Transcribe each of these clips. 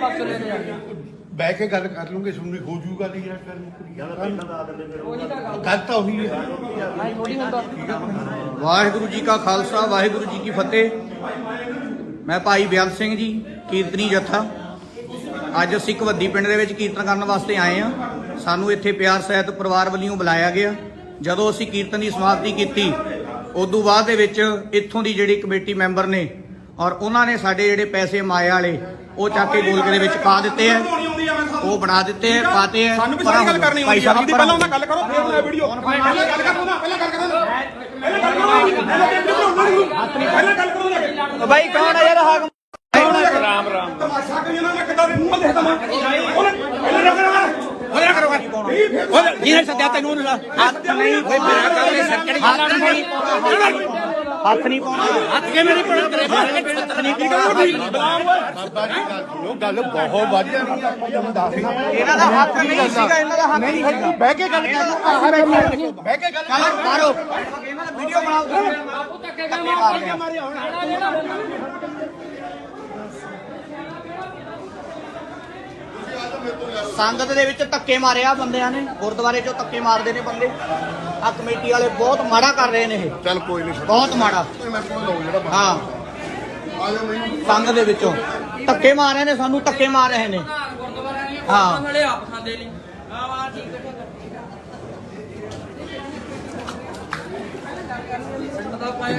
ਪਾਸੇ ਲੈ ਕੇ ਜਾਂਦੇ ਬਹਿ ਕੇ ਗੱਲ ਕਰ ਲੂੰਗੇ ਸੁਣਨੀ ਹੋ ਜੂਗਾ ਨਹੀਂ ਯਾਰ ਕਰ ਉਹੀ ਤਾਂ ਗੱਲ। ਗੱਲ ਤਾਂ ਉਹੀ ਹੈ। ਨਹੀਂ ਥੋੜੀ ਹੁੰਦਾ ਵਾਹਿਗੁਰੂ ਜੀ ਕਾ ਖਾਲਸਾ ਵਾਹਿਗੁਰੂ ਜੀ ਕੀ ਫਤਿਹ। ਮੈਂ ਭਾਈ ਬਿਆਨ ਸਿੰਘ ਜੀ ਕੀਰਤਨੀ ਜਥਾ। ਅੱਜ ਅਸੀਂ ਕਵੱਦੀ ਪਿੰਡ ਦੇ ਵਿੱਚ ਕੀਰਤਨ ਕਰਨ ਵਾਸਤੇ ਆਏ ਆ ਸਾਨੂੰ ਇੱਥੇ ਪਿਆਰ ਸਹਿਤ ਪਰਿਵਾਰ ਵੱਲੋਂ ਬੁਲਾਇਆ ਗਿਆ। ਜਦੋਂ ਅਸੀਂ ਕੀਰਤਨ ਦੀ ਸਮਾਪਤੀ ਕੀਤੀ ਉਦੋਂ ਬਾਅਦ ਦੇ ਵਿੱਚ ਇੱਥੋਂ ਦੀ ਜਿਹੜੀ ਕਮੇਟੀ ਮੈਂਬਰ ਨੇ ਔਰ ਉਹਨਾਂ ਨੇ ਸਾਡੇ ਜਿਹੜੇ ਪੈਸੇ ਮਾਇਆ ਵਾਲੇ ਉਹ ਚੱਕ ਕੇ ਗੋਲਕ ਦੇ ਵਿੱਚ ਪਾ ਦਿੱਤੇ ਆ। ਉਹ ਬਣਾ ਦਿੱਤੇ ਆ ਪਾਤੇ ਆ। ਸਾਨੂੰ ਵੀ ਸਾਰੀ ਗੱਲ ਕਰਨੀ ਹੁੰਦੀ ਜੀ ਪਹਿਲਾਂ ਉਹਨਾਂ ਗੱਲ ਕਰੋ ਫਿਰ ਮੈਂ ਵੀਡੀਓ ਪਹਿਲਾਂ ਗੱਲ ਕਰੋ ਨਾ ਪਹਿਲਾਂ ਗੱਲ ਕਰੋ ਨਾ। ਪਹਿਲਾਂ ਗੱਲ ਕਰੋ ਪਹਿਲਾਂ ਗੱਲ ਕਰੋ ਨਾ। ਬਾਈ ਕੌਣ ਹੈ ਯਾਰ ਹਾਕਮ ਤਮਾਸ਼ਾ ਕਰੀ ਨਾ ਮੈਂ ਕਿੱਦਾਂ ਦੇ ਮੂੰਹ ਦੇਖਦਾ ਮੈਂ। ਉਹਨੇ ਪਹਿਲਾਂ ਗੱਲ ਕਰੋ ਉਹਨੇ ਕਰੋ ਉਹ ਜਿਹਨੇ ਸੱਦਿਆ ਤੈਨੂੰ ਉਹਨੇ ਹੱਥ ਨਹੀਂ। ਕੋਈ ਮੇਰਾ ਗੱਲ ਨਹੀਂ ਹੱਥ ਨਹੀਂ ਹੱਥ ਪਾਉਣਾ। ਹੱਥ ਕਿਵੇਂ ਨਹੀਂ ਪੜਨ ਕਰੇ ਹੱਥ ਨਹੀਂ ਪਾਉਣਾ। ਬਾਬਾ ਜੀ ਗੱਲ ਸੁਣੋ ਗੱਲ ਬਹੁਤ ਵਧੀਆ ਨਹੀਂ ਆਪਾਂ ਤੁਹਾਨੂੰ ਇਹਨਾਂ ਦਾ ਹੱਥ ਨਹੀਂ ਸੀਗਾ ਇਹਨਾਂ ਦਾ ਹੱਥ ਨਹੀਂ ਸੀਗਾ। ਬਹਿ ਕੇ ਗੱਲ ਕਰ ਬਹਿ ਕੇ ਗੱਲ ਮਾਰੋ। ਇਹਨਾਂ ਦਾ ਵੀਡੀਓ ਬਣਾਓ। ਬਾਪੂ ਧੱਕੇ ਕਾ। ਮਾਰ ਸੰਗਤ ਦੇ ਵਿੱਚ ਧੱਕੇ ਮਾਰਿਆ ਬੰਦਿਆਂ ਨੇ ਗੁਰਦੁਆਰੇ 'ਚੋਂ ਧੱਕੇ ਮਾਰਦੇ ਨੇ ਬੰਦੇ। ਆ ਕਮੇਟੀ ਵਾਲੇ ਬਹੁਤ ਮਾੜਾ ਕਰ ਰਹੇ ਨੇ ਇਹ। ਚੱਲ ਕੋਈ ਨਹੀਂ। ਬਹੁਤ ਮਾੜਾ। ਮੈਂ ਕੋਲ ਲਓ ਜਿਹੜਾ ਹਾਂ। ਆ ਨਹੀਂ ਸੰਗਤ ਦੇ ਵਿੱਚੋਂ। ਧੱਕੇ ਮਾਰ ਰਹੇ ਨੇ ਸਾਨੂੰ ਧੱਕੇ ਮਾਰ ਰਹੇ ਨੇ। ਗੁਰਦੁਆਰਾ ਨਹੀਂ ਹਾਂ। ਨਾਲੇ ਆਪ ਖਾਂਦੇ ਨਹੀਂ ਆ ਵਾ ਠੀਕ ਹੈ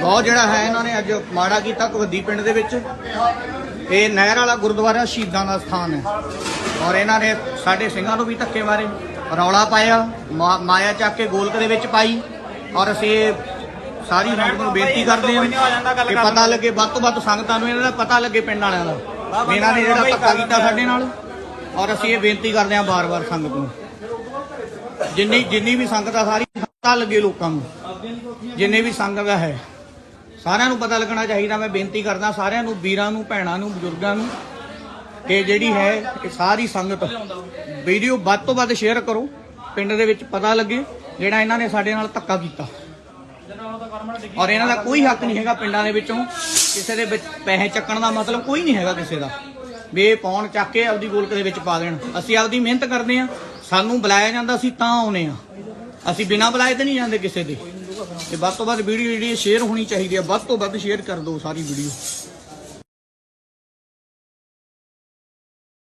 ਬਹੁਤ ਜਿਹੜਾ ਹੈ ਇਹਨਾਂ ਨੇ ਅੱਜ ਮਾੜਾ ਕੀਤਾ ਕਵੱਦੀ ਪਿੰਡ ਦੇ ਵਿੱਚ। ਇਹ ਨਹਿਰ ਵਾਲਾ ਗੁਰਦੁਆਰਾ ਸ਼ਹੀਦਾਂ ਦਾ ਸਥਾਨ ਹੈ। ਔਰ ਇਹਨਾਂ ਨੇ ਸਾਡੇ ਸਿੰਘਾਂ ਨੂੰ ਵੀ ਧੱਕੇ ਮਾਰੇ ਰੌਲਾ ਪਾਇਆ ਮਾ- ਮਾਇਆ ਚੱਕ ਕੇ ਗੋਲਕ ਦੇ ਵਿੱਚ ਪਾਈ ਔਰ ਅਸੀਂ ਇਹ ਸਾਰੀ ਸੰਗਤ ਨੂੰ ਬੇਨਤੀ ਕਰਦੇ ਹਾਂ ਕਿ ਪਤਾ ਲੱਗੇ ਵੱਧ ਤੋਂ ਵੱਧ ਸੰਗਤਾਂ ਨੂੰ ਇਹਨਾਂ ਦਾ ਪਤਾ ਲੱਗੇ ਪਿੰਡ ਵਾਲਿਆਂ ਦਾ। ਵੀ ਇਹਨਾਂ ਨੇ ਜਿਹੜਾ ਧੱਕਾ ਕੀਤਾ ਸਾਡੇ ਨਾਲ ਔਰ ਅਸੀਂ ਇਹ ਬੇਨਤੀ ਕਰਦੇ ਹਾਂ ਬਾਰ-ਬਾਰ ਸੰਗਤ ਨੂੰ। ਜਿੰਨੀ ਜਿੰਨੀ ਵੀ ਸੰਗਤ ਆ ਸਾਰੀ ਪਤਾ ਲੱਗੇ ਲੋਕਾਂ ਨੂੰ। ਜਿੰਨੇ ਵੀ ਸੰਗਤ ਹੈ ਸਾਰਿਆਂ ਨੂੰ ਪਤਾ ਲੱਗਣਾ ਚਾਹੀਦਾ। ਮੈਂ ਬੇਨਤੀ ਕਰਦਾ ਸਾਰਿਆਂ ਨੂੰ ਵੀਰਾਂ ਨੂੰ ਭੈਣਾਂ ਨੂੰ ਬਜ਼ੁਰਗਾਂ ਨੂੰ ਕਿ ਜਿਹੜੀ ਹੈ, ਇਹ ਸਾਰੀ ਸੰਗਤ ਵੀਡੀਓ ਵੱਧ ਤੋਂ ਵੱਧ ਸ਼ੇਅਰ ਕਰੋ, ਪਿੰਡ ਦੇ ਵਿੱਚ ਪਤਾ ਲੱਗੇ, ਜਿਹੜਾ ਇਹਨਾਂ ਨੇ ਸਾਡੇ ਨਾਲ ਧੱਕਾ ਕੀਤਾ। ਔਰ ਇਹਨਾਂ ਦਾ ਕੋਈ ਹੱਕ ਨਹੀਂ ਹੈਗਾ ਪਿੰਡਾਂ ਦੇ ਵਿੱਚੋਂ ਕਿਸੇ ਦੇ ਵਿੱਚ ਪੈਸੇ ਚੱਕਣ ਦਾ ਮਤਲਬ ਕੋਈ ਨਹੀਂ ਹੈਗਾ ਕਿਸੇ ਦਾ। ਵੀ ਇਹ ਪੌਣ ਚੱਕ ਕੇ ਆਪਦੀ ਗੋਲਕ ਦੇ ਵਿੱਚ ਪਾ ਦੇਣ। ਅਸੀਂ ਆਪਦੀ ਮਿਹਨਤ ਕਰਦੇ ਆ ਸਾਨੂੰ ਬੁਲਾਇਆ ਜਾਂਦਾ, ਅਸੀਂ ਤਾਂ ਆਉਨੇ ਆ ਅਸੀਂ ਬਿਨਾਂ ਬੁਲਾਏ ਤੇ ਨਹੀਂ ਜਾਂਦੇ ਕਿਸੇ ਦੇ। ਤੇ ਵੱਧ ਤੋਂ ਵੱਧ ਵੀਡੀਓ ਜਿਹੜੀ ਸ਼ੇਅਰ ਹੋਣੀ ਚਾਹੀਦੀ ਹੈ। ਵੱਧ ਤੋਂ ਵੱਧ ਸ਼ੇਅਰ ਕਰ ਦਿਓ ਸਾਰੀ ਵੀਡੀਓ।